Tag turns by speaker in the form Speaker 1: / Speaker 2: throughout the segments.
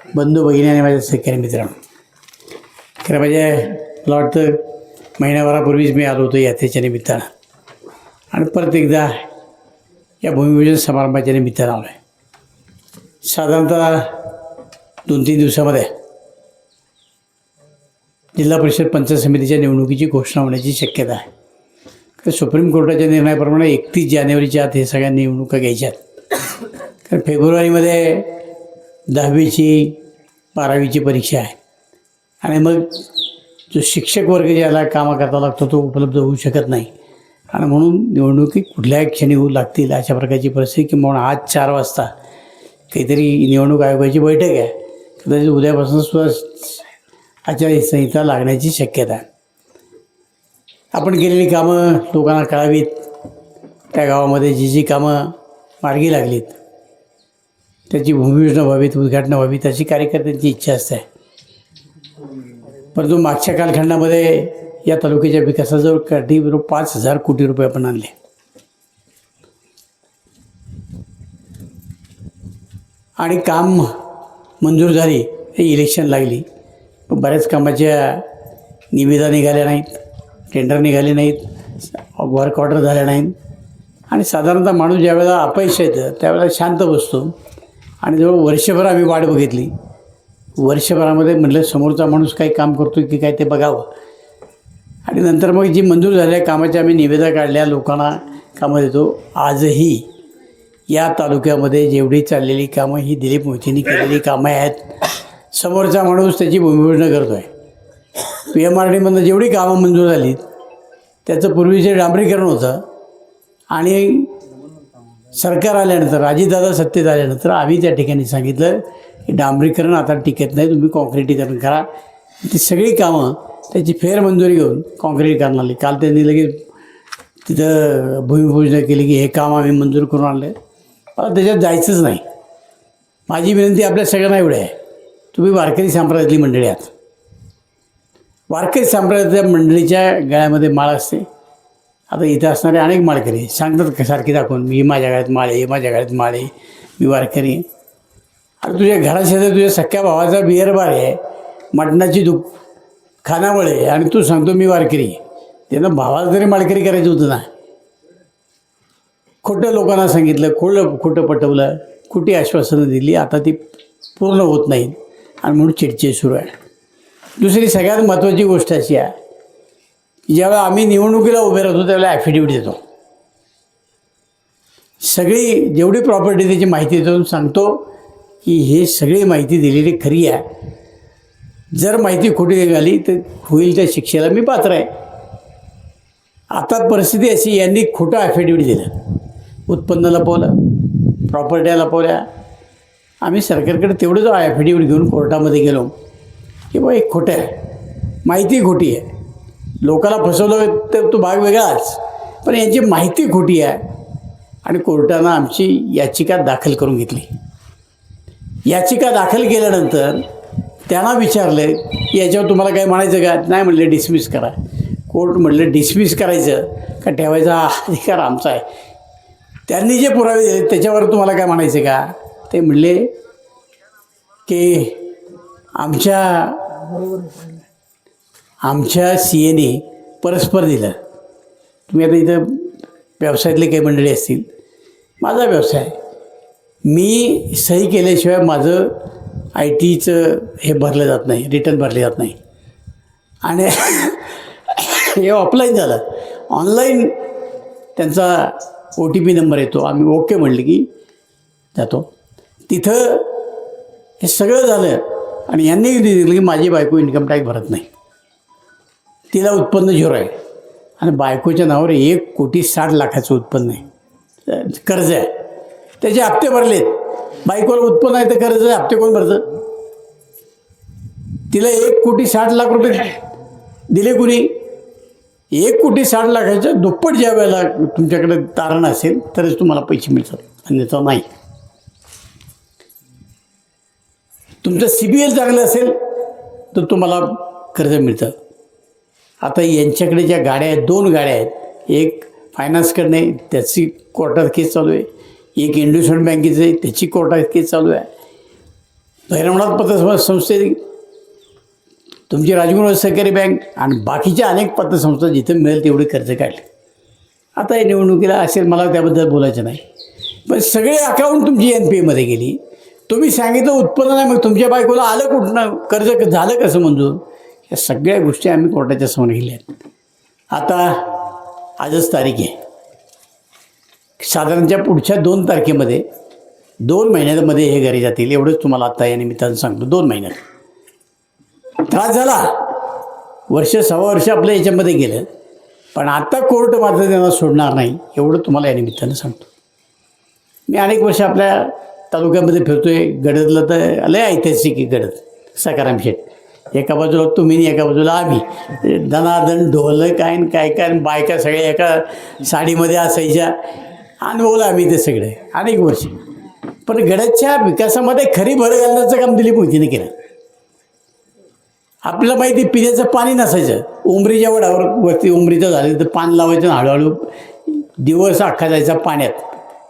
Speaker 1: बंधू भगिनी आणि माझ्या सहकारी मित्रांनो खरं म्हणजे मला वाटतं महिन्याभरापूर्वीच मी आलो होतो यात्रेच्या निमित्तानं. आणि परत एकदा या भूमिपूजन समारंभाच्या निमित्तानं आलो आहे साधारणतः दोन तीन दिवसामध्ये जिल्हा परिषद पंचायत समितीच्या निवडणुकीची घोषणा होण्याची शक्यता आहे. कारण सुप्रीम कोर्टाच्या निर्णयाप्रमाणे एकतीस जानेवारीच्या आत हे सगळ्या निवडणुका घ्यायच्या आहेत कारण फेब्रुवारीमध्ये दहावीची बारावीची परीक्षा आहे. आणि मग जो शिक्षक वर्ग ज्याला कामाकरता लागतो तो उपलब्ध होऊ शकत नाही. आणि म्हणून निवडणुकी कुठल्याही क्षणी होऊ लागतील अशा प्रकारची परिस्थिती की म्हणून आज चार वाजता काहीतरी निवडणूक आयोगाची बैठक आहे. कदाचित उद्यापासून सुद्धा आचारसंहिता लागण्याची शक्यता आहे. आपण केलेली कामं लोकांना कळावीत. त्या गावामध्ये जी जी कामं मार्गी लागलीत. त्याची भूमियोजना व्हावीत उद्घाटनं व्हावीत अशी कार्यकर्त्यांची इच्छा असते. परंतु मागच्या कालखंडामध्ये या तालुक्याच्या विकासाजवळ कधी पाच हजार कोटी रुपये आपण आणले. आणि काम मंजूर झाली हे इलेक्शन लागली. बऱ्याच कामाच्या निविदा निघाल्या नाहीत टेंडर निघाले नाहीत वर्क ऑर्डर झाल्या नाहीत. आणि साधारणतः माणूस ज्यावेळेला अपयश येतं त्यावेळेला शांत बसतो. आणि जवळ वर्षभर आम्ही वाट बघितली. वर्षभरामध्ये म्हटलं समोरचा माणूस काही काम करतो की काय ते बघावं. आणि नंतर मग जी मंजूर झाल्या कामाच्या आम्ही निवेदा काढल्या लोकांना कामं देतो. आजही या तालुक्यामध्ये जेवढी चाललेली कामं ही दिलीप मोचींनी केलेली कामं आहेत. समोरचा माणूस त्याची भूमिपूजन करतो आहे पी एम आर डीमधनं जेवढी कामं मंजूर झाली त्याचं पूर्वीचे डांबरीकरण होतं. आणि सरकार आल्यानंतर राजीदादा सत्तेत आल्यानंतर आम्ही त्या ठिकाणी सांगितलं की डांबरीकरण आता टिकत नाही तुम्ही कॉन्क्रिटीकरण करा. ती सगळी कामं त्याची फेरमंजुरी घेऊन कॉन्क्रीटीकरण आली काल त्यांनी लगेच तिथं भूमिपूजन केली की हे काम आम्ही मंजूर करून आणलं मला त्याच्यात जायचंच नाही. माझी विनंती आपल्या सगळ्यांना एवढी आहे. तुम्ही वारकरी संप्रदायातली मंडळी आहात. वारकरी संप्रदायातल्या मंडळीच्या गळ्यामध्ये माळ असते. आता इथं असणारे अनेक माळकरी सांगतात का सारखी दाखवून मी माझ्या घरात माळे आहे माझ्या घरात माळे आहे, मी वारकरी आहे. अरे तुझ्या घराशेजारी तुझ्या सख्या भावाचा बिअर बार आहे मटणाची दुख खानावळ आहे आणि तू सांगतो मी वारकरी त्यांना भावाला तरी माळकरी करायचं होतं ना. खोटं लोकांना सांगितलं खोटं खोटं पटवलं खोटी आश्वासनं दिली आता ती पूर्ण होत नाहीत आणि म्हणून चिडचिड सुरू आहे. दुसरी सगळ्यात महत्त्वाची गोष्ट अशी आहे ज्यावेळेला आम्ही निवडणुकीला उभे राहतो त्यावेळेला ॲफिडेविट देतो. सगळी जेवढी प्रॉपर्टी त्याची माहिती देतो सांगतो की हे सगळी माहिती दिलेली खरी आहे. जर माहिती खोटी निघाली तर होईल त्या शिक्षेला मी पात्र आहे. आता परिस्थिती अशी यांनी खोटं ॲफिडेविट दिलं. उत्पन्न लपवलं प्रॉपर्ट्या लपवल्या आम्ही सरकारकडे तेवढंच ॲफिडेविट घेऊन कोर्टामध्ये गेलो की बाबा एक खोटं आहे. माहिती खोटी आहे. लोकाला फसवलं तर तो भाग वेगळाच पण यांची माहिती खोटी आहे. आणि कोर्टानं आमची याचिका दाखल करून घेतली. याचिका दाखल केल्यानंतर त्यांना विचारलं की याच्यावर तुम्हाला काय म्हणायचं का? नाही म्हणले डिसमिस करा. कोर्ट म्हटलं डिसमिस करायचं का ठेवायचा हा अधिकार आमचा आहे. त्यांनी जे पुरावे दिले त्याच्यावर तुम्हाला काय म्हणायचं का? ते म्हणले की आमच्या आमच्या सी एने परस्पर दिलं. तुम्ही आता इथं व्यवसायातले काही मंडळी असतील माझा व्यवसाय. मी सही केल्याशिवाय माझं आय टीचं हे भरलं जात नाही रिटर्न भरले जात नाही. आणि हे ऑफलाईन झालं. ऑनलाईन त्यांचा ओ टी पी नंबर येतो. आम्ही ओके म्हणलं की जातो. तिथं हे सगळं झालं आणि यांनी दिलं की माझी बायको इन्कम टॅक्स भरत नाही. तिला उत्पन्न झिरो आहे. आणि बायकोच्या नावावर एक कोटी साठ लाखाचं उत्पन्न आहे. कर्ज आहे. त्याचे हप्ते भरलेत. बायकोला उत्पन्न आहे तर कर्ज आहे, हप्ते कोण भरतं? तिला एक कोटी साठ लाख रुपये दिले कुणी? एक कोटी साठ लाखाच्या दुप्पट ज्या वेळेला तुमच्याकडे तारण असेल तरच तुम्हाला पैसे मिळतात. अन्यथा नाही. तुमचं सी बी एल चांगलं असेल तर तुम्हाला कर्ज मिळतं आता यांच्याकडे ज्या गाड्या आहेत दोन गाड्या आहेत. एक फायनान्सकडनं आहे त्याची कोर्टात केस चालू आहे. एक इंडस्ट्रियल बँकेचं आहे त्याची कोर्टात केस चालू आहे. भैरवनाथ पतसंस्थे तुमची राजगुरू सहकारी बँक आणि बाकीच्या अनेक पतसंस्था जिथे मिळेल तेवढे कर्ज काढले. आता या निवडणुकीला असेल मला त्याबद्दल बोलायचं नाही. पण सगळे अकाउंट तुमची एन पी एमध्ये गेली. तुम्ही सांगितलं उत्पन्न नाही मग तुमच्या बायकोला आलं कुठनं? कर्ज क- झालं कसं मंजूर? या सगळ्या गोष्टी आम्ही कोर्टाच्या समोर गेल्या आहेत. आता आजच तारीख आहे. साधारणच्या पुढच्या दोन तारखेमध्ये दोन महिन्यामध्ये हे घरी जातील. एवढंच तुम्हाला आत्ता या निमित्तानं सांगतो. दोन महिन्यात. त्रास झाला. वर्ष सव्वा वर्ष आपल्या याच्यामध्ये गेलं. पण आत्ता कोर्ट मात्र त्यांना सोडणार नाही एवढं तुम्हाला या निमित्तानं सांगतो. मी अनेक वर्ष आपल्या तालुक्यामध्ये फिरतो आहे गडदला तर लय ऐतिहासिक गडद. सकाराम शेठ. एका बाजूला तुम्ही एका बाजूला आम्ही. दणादण ढोलं काय काय काय बायका सगळ्या एका साडीमध्ये असायच्या. अनुभवलं आम्ही ते सगळे अनेक वर्ष. पण गडदच्या विकासामध्ये खरी भर घालण्याचं काम दिलीप मोदीने केलं. आपल्याला माहिती पिण्याचं पाणी नसायचं. उमरीच्या वडावर वरती उमरीचं झालं तर पान लावायचं आणि हळूहळू दिवस अख्खा जायचा पाण्यात.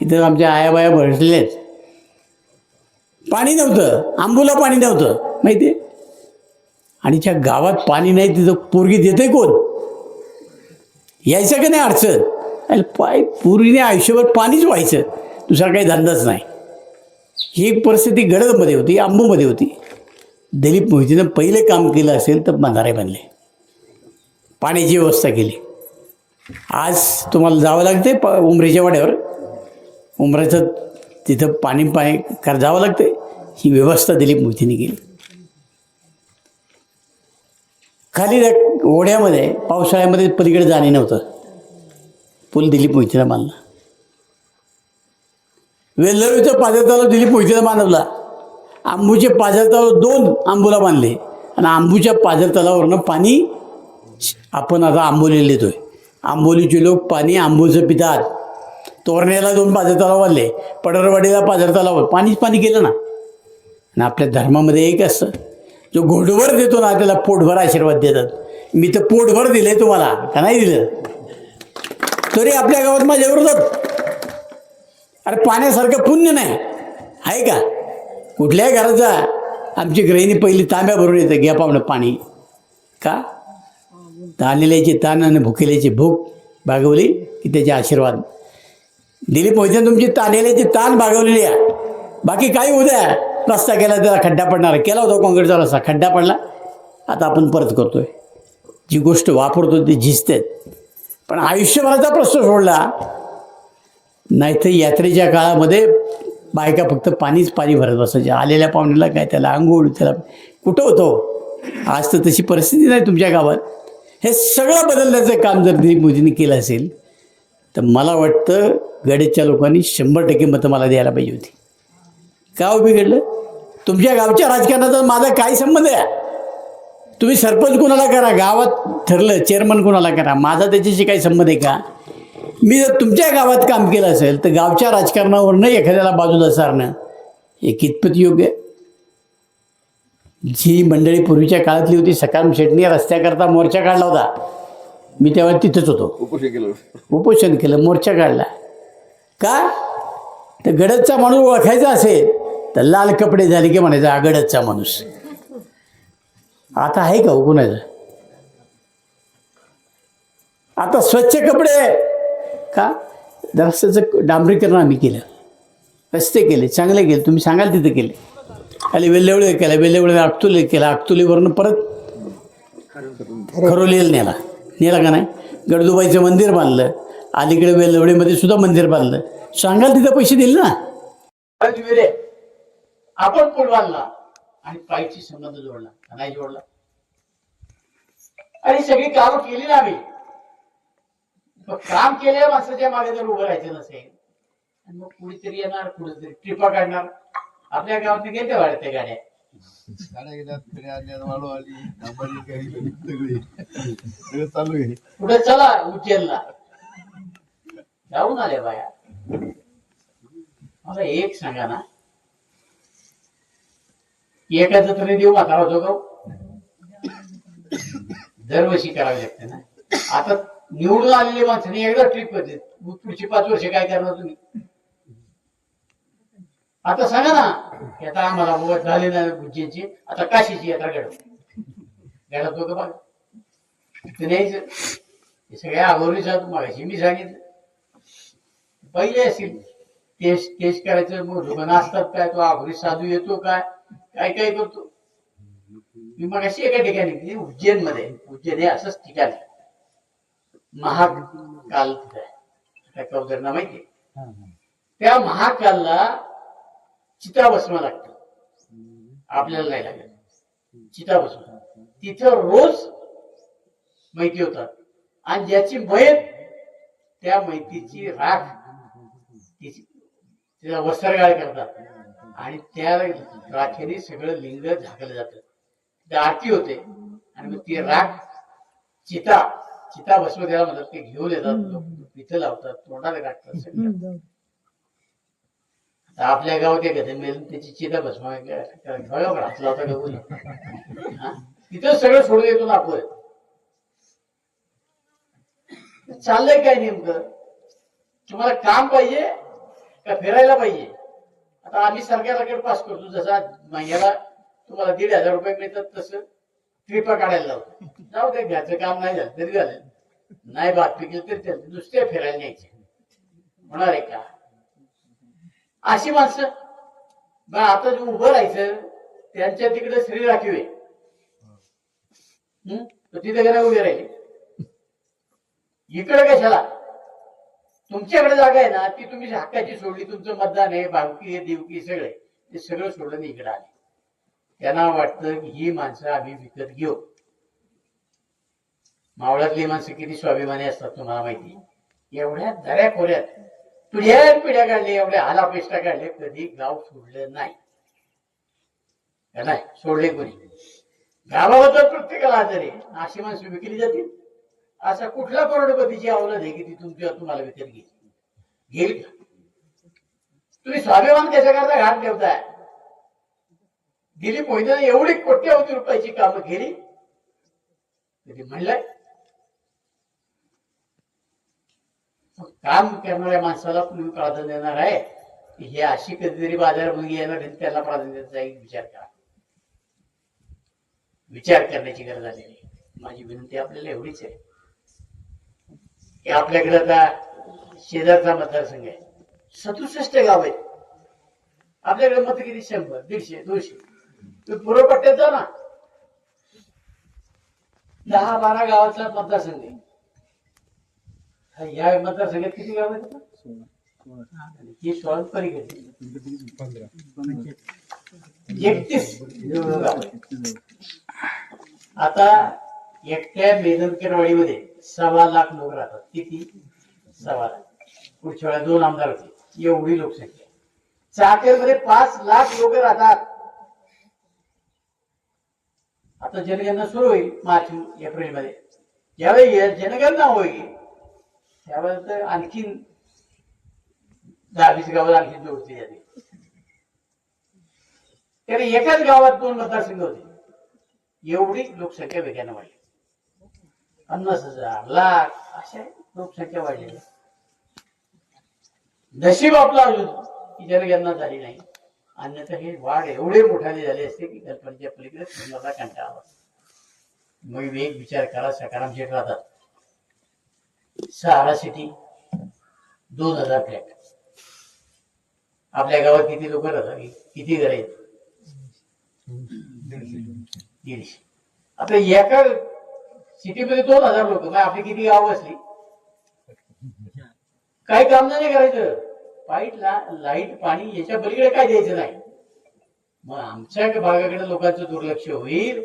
Speaker 1: इथं आमच्या आयाबाया भरलेल्या आहेत. पाणी नव्हतं आंबूला पाणी नव्हतं. माहिती आहे? आणि ज्या गावात पाणी नाही तिथं पोरगी देते कोण? यायचं का नाही अडचण? अरे पाय पूर्वीने आयुष्यभर पाणीच व्हायचं. दुसरा काही धंदाच नाही. ही एक परिस्थिती गडदमध्ये होती आंबूमध्ये होती. दिलीप मोहितीनं पहिले काम केलं असेल तर बंधारे बनले. पाण्याची व्यवस्था केली. आज तुम्हाला जावं लागते प उमरेच्या वाड्यावर. उमराचं तिथं पाणी पाणी कर जावं लागतं ही व्यवस्था दिलीप मोहितीने केली. खाली त्या ओढ्यामध्ये पावसाळ्यामध्ये पलीकडे जाणे नव्हतं. पूल दिलीप मोहितीला बांधला. वेल्लवीचं पाझर तलाव दिलीप मोहितीला बांधवला आंबूचे पाझर तलाव दोन आंबूला बांधले. आणि आंबूच्या पाझर तलावावरनं पाणी आपण आता आंबोलीला येतोय आंबोलीचे लोक पाणी आंबोचं पितात. तोरण्याला दोन पाझर तलाव बांधले. पडरवाडीला पाझर तलाव पाणीच पाणी केलं ना. आणि आपल्या धर्मामध्ये एक असतं. जो घोडभर देतो ना त्याला पोटभर आशीर्वाद देतात. मी तर पोटभर दिले तुम्हाला का नाही दिलं? तरी आपल्या गावात माझ्या विरोधात. अरे पाण्यासारखं पुण्य नाही. आहे का? कुठल्याही घराचा आमची गृहिणी पहिली तांब्या भरून येतं घ्या पाहुणं पाणी. का? ताणलेल्याची ताण आणि भुकेल्याची भूक भागवली की त्याचे आशीर्वाद. दिलीप मोहिते तुमची ताणलेल्याची ताण भागवलेली आहे. बाकी काही उद्या रस्ता केला त्याला खड्डा पडणार. केला होता काँक्रीटचा रस्ता खड्डा पडला. आता आपण परत करतोय. जी गोष्ट वापरतो ती झिजतेत पण आयुष्यभराचा प्रश्न सोडला नाहीतर यात्रेच्या काळामध्ये बायका फक्त पाणीच पाणी भरत बसायच्या. आलेल्या पाहुण्याला काय त्याला आंघोळ त्याला कुठं होतो? आज तर तशी परिस्थिती नाही तुमच्या गावात. हे सगळं बदलण्याचं काम जर दिलीप मोदींनी केलं असेल तर मला वाटतं गडेच्या लोकांनी शंभर टक्के मतं मला द्यायला पाहिजे होती. का हो बिघडलं तुमच्या गावच्या राजकारणाचा माझा काय संबंध आहे. तुम्ही सरपंच कोणाला करा गावात ठरलं चेअरमन कोणाला करा माझा त्याच्याशी काही संबंध आहे का? मी जर तुमच्या गावात काम केलं असेल तर गावच्या राजकारणावरनं एखाद्याला बाजूला सारणं हे कितपत योग्य? आहे जी मंडळी पूर्वीच्या काळातली होती सकाळ शेटणी रस्त्याकरता मोर्चा काढला होता. मी तेव्हा तिथंच होतो.
Speaker 2: उपोषण केलं
Speaker 1: उपोषण केलं मोर्चा काढला. का? तर गडदचा माणूस ओळखायचा असेल तर लाल कपडे झाले की म्हणायचा आगडचा माणूस. आता आहे का हो आता स्वच्छ कपडे का? रस्त्याचं डांबरीकरण आम्ही केलं. रस्ते केले चांगले केले. तुम्ही सांगाल तिथं केले. खाली वेल्लेवळे केलं वेल्लेवळे अक्तुली केला. अक्तुलीवरनं परत खरोलीला नेला नेला का नाही? गडदुबाईचं मंदिर बांधलं. अलीकडे वेलवडीमध्ये सुद्धा मंदिर बांधलं. सांगाल तिथं पैसे दिले ना? आपण पूल बांधला आणि पायची संबंध जोडला नाही जोडला? आणि सगळी कामं केली ना आम्ही. काम केलेल्या माणसाच्या मागे जर उभं राहायचं नसेल आणि मग कुणीतरी येणार कुणीतरी ट्रिपा काढणार. आपल्या गावात गेले वाढते गाड्या.
Speaker 2: गाड्या
Speaker 1: पुढे चला उज्जैनला. जाऊन आले बाया. मला एक सांगा ना एका तरी देऊ म्हातारा होतो का दरवर्षी करावी लागते ना. आता निवडून आलेली माणसाने एकदा ट्रिप करते मग पुढची पाच वर्ष काय करणार तुम्ही? आता सांगा ना आता आम्हाला वत झाले ना गुज्जेची आता काशीची यात्रा घडव. घडत का बघा? तिथे न्यायचं. हे सगळ्या अगोदरीच मागाशी मी सांगितलं. पहिले असेल केस केस करायचं मग रुग्ण असतात काय तो अगोदरी साधू येतो काय? काय काय करतो? मी मग अशी एका ठिकाणी गेली, उज्जैनमध्ये उज्जैन हे असंच ठिकाण आहे. महाकाल तिथे आहे. त्या कवदरना माहिती? त्या महाकालला चिता बसवा लागतं. आपल्याला नाही लागत. चिता बसवा तिथं रोज माहिती होतात. आणि ज्याची मैत त्या मैतीची राख तिची तिला वस्त्रगाळ करतात. आणि त्या राखेने सगळं लिंग झाकलं जातं. आरती होते. आणि मग ती राख चिता चिता भस्म त्याला म्हणतात ते घेऊन येतात. तिथं लावतात तोंडाला टाकतात सगळं. आता आपल्या गावात एक गधे मेल त्याची चिता भस्म घातला होता गहू तिथं सगळं सोडून येतो ना आपण. चाललंय काय नेमकं? तुम्हाला काम पाहिजे का फिरायला पाहिजे? आता आम्ही सरकारकडे पास करतो. जसा महिन्याला तुम्हाला दीड हजार रुपये मिळतात तसं ट्रिपा काढायला लावतो. जाऊ दे घ्यायचं काम नाही झालं तरी झालं. नाही बात पिकली तरी चालते नुसते फिरायला न्यायचे. होणार आहे का? अशी माणसं. मग आता जे उभं राहायचं त्यांच्या तिकडे श्री राखीव आहे. तिथे घरा उभी उभे राहिले. इकडे कशाला? तुमच्याकडे जागा आहे ना ती तुम्ही हक्काची सोडली तुमचं मतदान आहे भावकी आहे देवकी सगळे ते सगळं सोडलं इकडे आले. त्यांना वाटतं की ही माणसं आम्ही विकत घेऊ. मावळातली माणसं किती स्वाभिमानी असतात तुम्हाला माहिती एवढ्या दऱ्या खोऱ्यात पिढ्या पिढ्या काढल्या एवढ्या हालापेष्टा काढले कधी गाव सोडलं नाही. नाही? सोडले कोणी? गावाबद्दल प्रत्येकाला आजारी आहे. अशी माणसं विकली जातील. असा कुठला करोडपतीची अवलद आहे की ती तुमच्या तुम्हाला विकत घेईल? घेईल का? तुम्ही स्वाभिमान कशाकरता घाट ठेवताय? गेली मोहित्याने एवढी कोट्यवधी रुपयाची कामं केली. तरी म्हणलंय? काम करणाऱ्या माणसाला तुम्ही प्राधान्य देणार आहे? की हे अशी कधीतरी बाजारभूमी येणार त्याला प्राधान्य द्यायचा एक विचार करा. विचार करण्याची गरज आलेली आहे. माझी विनंती आपल्याला एवढीच आहे. हे आपल्याकडे आता शेजारचा मतदारसंघ आहे. सदुसष्ट गाव आहे आपल्याकडे मत किती? शंभर दीडशे दोनशे. तुम्ही पूर्व जा ना. दहा बारा गावाचा मतदारसंघ आहे. या मतदारसंघात किती गाव आहेत? ही सोळा एकतीस. गाव आता एकट्या मेदनकरवाडीमध्ये सव्वा लाख लोक राहतात. किती? सव्वा लाख. पुढच्या वेळा दोन आमदार होते. एवढी लोकसंख्या. चाकेरमध्ये पाच लाख लोक राहतात. आता जनगणना सुरू होईल मार्च एप्रिलमध्ये ज्यावेळी जनगणना होईल त्यावेळेस तर आणखीन दहा वीस गावाला आणखीन जोडते जाते तर एकाच गावात दोन मतदारसंघ होते. एवढी लोकसंख्या वेगाने वाढली. पन्नास हजार लाख अशा लोकसंख्या वाढलेली नशीब आपला अजून की जनगणना झाली नाही. अन्यथा हे वाढ एवढे मोठाले झाले असते की कल्पनेच्या पलीकडे तुम्हाला कंटाळा आला. मग एक विचार करा सकाराम शेठ राहतात. सहारा सिटी दोन हजार फ्लॅट. आपल्या गावात किती लोक राहतात? किती घर आहेत? दीडशे. आता एका सिटीमध्ये दोन हजार लोक काय आपली किती गाव असली काही काम नाही करायचं. पाईट लाइट पाणी याच्या पलीकडे काय द्यायचं नाही. मग आमच्या भागाकडे लोकांचं दुर्लक्ष होईल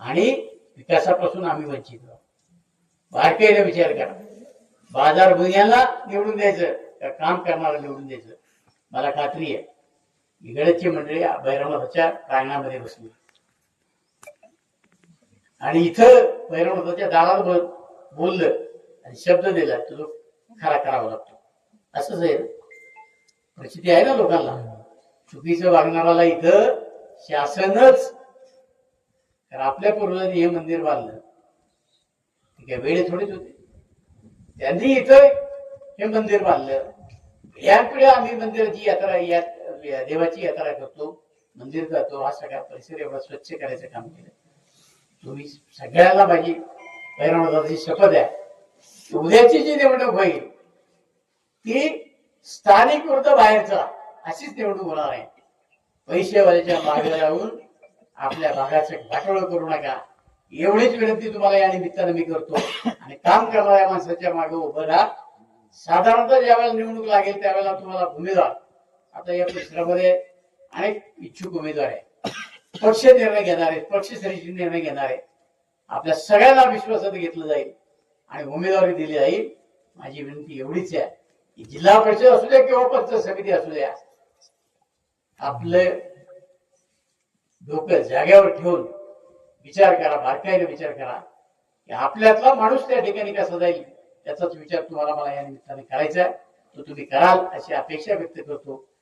Speaker 1: आणि विकासापासून आम्ही वंचित राहू. बारकाईला विचार करा. बाजार भुयाला निवडून द्यायचं का काम करणारा निवडून द्यायचं? मला खात्री आहे. इकडची मंडळी भैरवनाथाच्या प्रांगणामध्ये बसली. आणि इथं भैरवनाथाच्या दारात दारावर बोललं आणि शब्द दिला तो खरा करावा लागतो. असंच आहे. प्रसिद्धी आहे ना लोकांना. चुकीचं वागणाराला इथं शासनच तर आपल्या पूर्वजांनी हे मंदिर बांधलं. ठीक काय वेळे थोडीच होते. त्यांनी इथं हे मंदिर बांधलं. या आम्ही मंदिराची यात्रा या या देवाची यात्रा करतो मंदिर जातो हा सगळा परिसर एवढा स्वच्छ करायचं काम केलं. तुम्ही सगळ्याला माझी भैरवनाथाची शपथ आहे उद्याची जी निवडणूक होईल ती स्थानिक वृद्ध बाहेरचा अशीच निवडणूक होणार आहे. पैसेवाल्याच्या मागे लावून आपल्या भागाचं वाटोळं करू नका. एवढीच विनंती तुम्हाला या निमित्तानं मी करतो. आणि काम करणाऱ्या माणसाच्या मागे उभं राहा. साधारणतः ज्यावेळेला निवडणूक लागेल त्यावेळेला तुम्हाला उमेदवार आता या परिसरामध्ये अनेक इच्छुक उमेदवार आहे पक्ष निर्णय घेणार आहेत पक्षश्रेष्ठी निर्णय घेणार आहे आपल्या सगळ्यांना विश्वासात घेतलं जाईल आणि उमेदवारी दिली जाईल. माझी विनंती एवढीच आहे की जिल्हा परिषद असू द्या किंवा पक्ष समिती असू द्या आपले डोकं जाग्यावर ठेवून विचार करा बारकाईने विचार करा की आपल्यातला माणूस त्या ठिकाणी कसा जाईल याचाच विचार तुम्हाला मला या निमित्ताने करायचा आहे. तो तुम्ही कराल अशी अपेक्षा व्यक्त करतो.